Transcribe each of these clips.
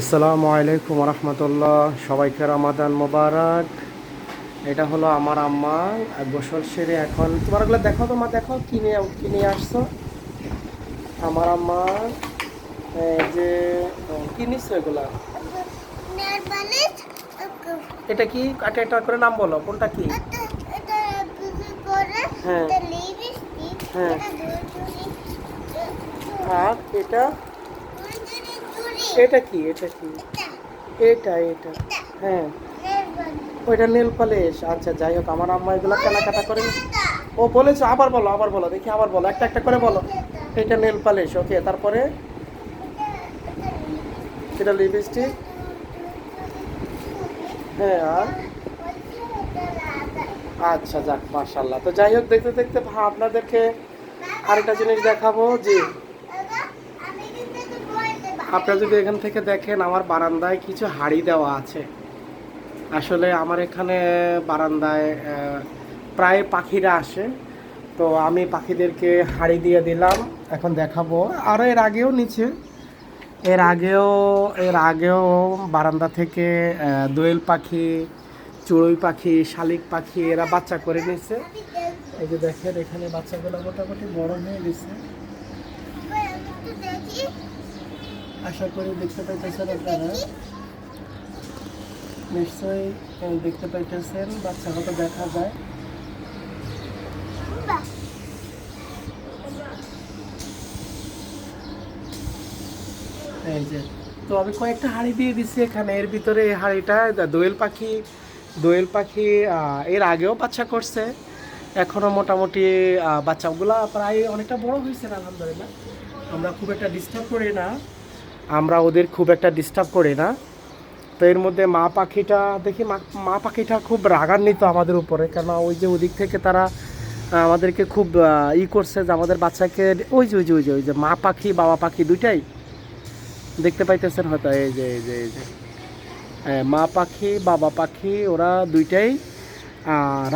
আসসালামু আলাইকুম রহমতুল্লাহ সবাইকে রমাদান মোবারক। এটা হলো আমার আম্মা আর গোসল সেরে এখন তোমার ওগুলো দেখো তোমার দেখো কিনে কিনে আসছো? আমার আম্মা যে কি নিচ্ছ এগুলা? এটা কি? একটা একটা করে নাম বলো কোনটা কি? হ্যাঁ। হ্যাঁ। এটা আর এটা? এটা কি? এটা কি? এটা এটা। হ্যাঁ। ওইটা নেল পালিশ আচ্ছা যাই হোক, আমার আম্মা এগুলো কেনাকাটা করে ও বলেছ, আবার বলো আবার বলো, দেখি আবার বলো। একটা একটা করে বলো। এটা নেল পালিশ ওকে, তারপরে? এটা লিপস্টিক? হ্যাঁ আর? আচ্ছা যাক মার্শাল্লাহ তো যাই হোক, দেখতে দেখতে ভা- আপনাদেরকে আরেকটা জিনিস দেখাবো যে আমি কিন্তু একটু বলতে আপনারা যদি এখান থেকে দেখেন, আমার বারান্দায় কিছু হাড়ি দেওয়া আছে। আসলে আমার এখানে বারান্দায় প্রায় পাখিরা আসে। তো আমি পাখিদেরকে হাড়ি দিয়ে দিলাম। এখন দেখাবো। আরও এর আগেও নিচে, এর আগেও এর আগেও বারান্দা থেকে দোয়েল পাখি, চড়ুই পাখি, শালিক পাখি, এরা বাচ্চা করে আমি এই যে দেখেন, এখানে বাচ্চাগুলো মোটামুটি বড় হয়ে গেছে আমি একটু দেখি আশা করি দেখতে পাইতেছেন আপনারা। নিশ্চয়ই দেখতে পাইতেছেন, বাচ্চা হয়তো দেখা যায়। এই যে, তো আমি কয়েকটা হাঁড়ি দিয়ে দিছি এখানে। এর ভিতরে এই হাঁড়িটা দোয়েল পাখি দোয়েল পাখি এর আগেও বাচ্চা করছে। এখনও মোটামুটি বাচ্চাগুলা প্রায় অনেকটা বড় হয়েছে আলহামদুলিল্লাহ। আমরা খুব একটা ডিস্টার্ব করি না। আমরা ওদের খুব একটা ডিস্টার্ব করি না। তো এর মধ্যে মা পাখিটা, দেখি মা মা পাখিটা খুব রাগান্বিত আমাদের উপরে কেন ওই যে ওদিক থেকে তারা আমাদেরকে খুব ই করছে যে আমাদের বাচ্চাকে, ওই যে ওই যে ওই যে ওই যে, মা পাখি, বাবা পাখি দুইটাই দেখতে পাইতেছেন হয়তো, এই যে এই যে এই যে। মা পাখি, বাবা পাখি, ওরা দুইটাই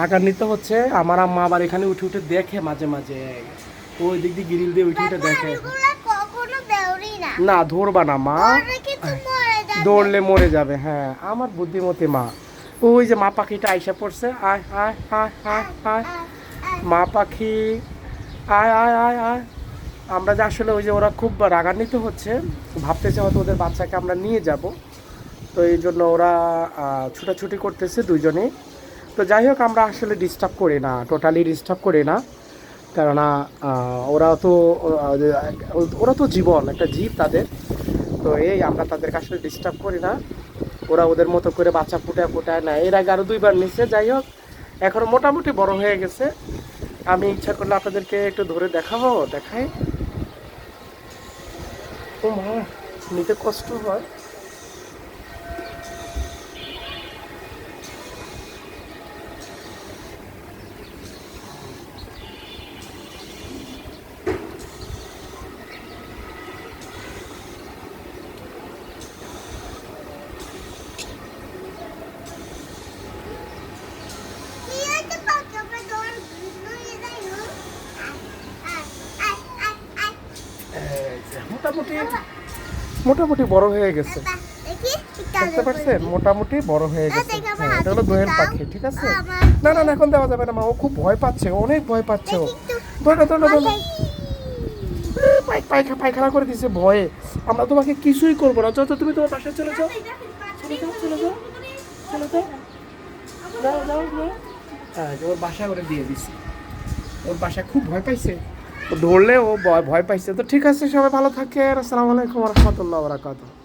রাগান্বিত হচ্ছে। আমার আম্মা আবার এখানে উঠে উঠে দেখে মাঝে মাঝে। ওই দিক দিয়ে গিরিল দিয়ে উঠে উঠে দেখে। না ধরবা না মা। দৌড়লে মরে যাবে হ্যাঁ। আমার বুদ্ধিমতী মা। ওই যে মা পাখিটা আইসা পড়ছে আয় আয় আয় আয় আয়। মা পাখি আয় আয় আয় আয়। আমরা যে আসলে ওই যে ওরা খুব রাগান্বিত হচ্ছে ভাবতেছে হয়তো ওদের বাচ্চাকে আমরা নিয়ে যাব। তো এই জন্য ওরা ছুটাছুটি করতেছে দুজনেই তো যাই হোক আমরা আসলে ডিস্টার্ব করি না টোটালি ডিস্টার্ব করি না। কেননা ওরা তো ওরা তো জীবন, একটা জীব তাদের। তো এই আমরা তাদেরকে আসলে ডিস্টার্ব করি না। ওরা ওদের মতো করে বাচ্চা ফুটায় ফুটায় না এর আগে আরও দুইবার নিচ্ছে যাই হোক, এখন মোটামুটি বড় হয়ে গেছে। আমি ইচ্ছা করলে আপনাদেরকে একটু ধরে দেখাবো, দেখাই। নিতে কষ্ট হয় কি হয়েছে পাখি আমরা দৌড় নিয়ে যাই হুম? আয়, আয়, আয়, আয়, আয়। এই যে, মোটামুটি মোটামুটি বড় হয়ে গেছে। দেখতে পাচ্ছেন মোটামুটি বড় হয়ে গেছে। দেখে আমার হ্যাঁ, এটা হলো দোয়েল পাখি ঠিক আছে? না না না এখন দেওয়া যাবে না মা ও খুব ভয় পাচ্ছে অনেক ভয় পাচ্ছে ও। ধরো ধরো ধরো পায়খা পায়খানা করে দিছে ভয়ে। আমরা তোমাকে কিছুই করব না। যত তুমি তোমার বাসায় চলে যাও। চলে যাও চলে যাও। চলে যাও। যাও যাও যাও। হ্যাঁ ওর বাসা করে দিয়ে দিছি। ওর বাসায় খুব ভয় পাইছে। ধরলে ও ভয় পাইছে। তো ঠিক আছে সবাই ভালো থাকেন। আসসালামু আলাইকুম রহমতুল্লাহ বরাকাতুহ।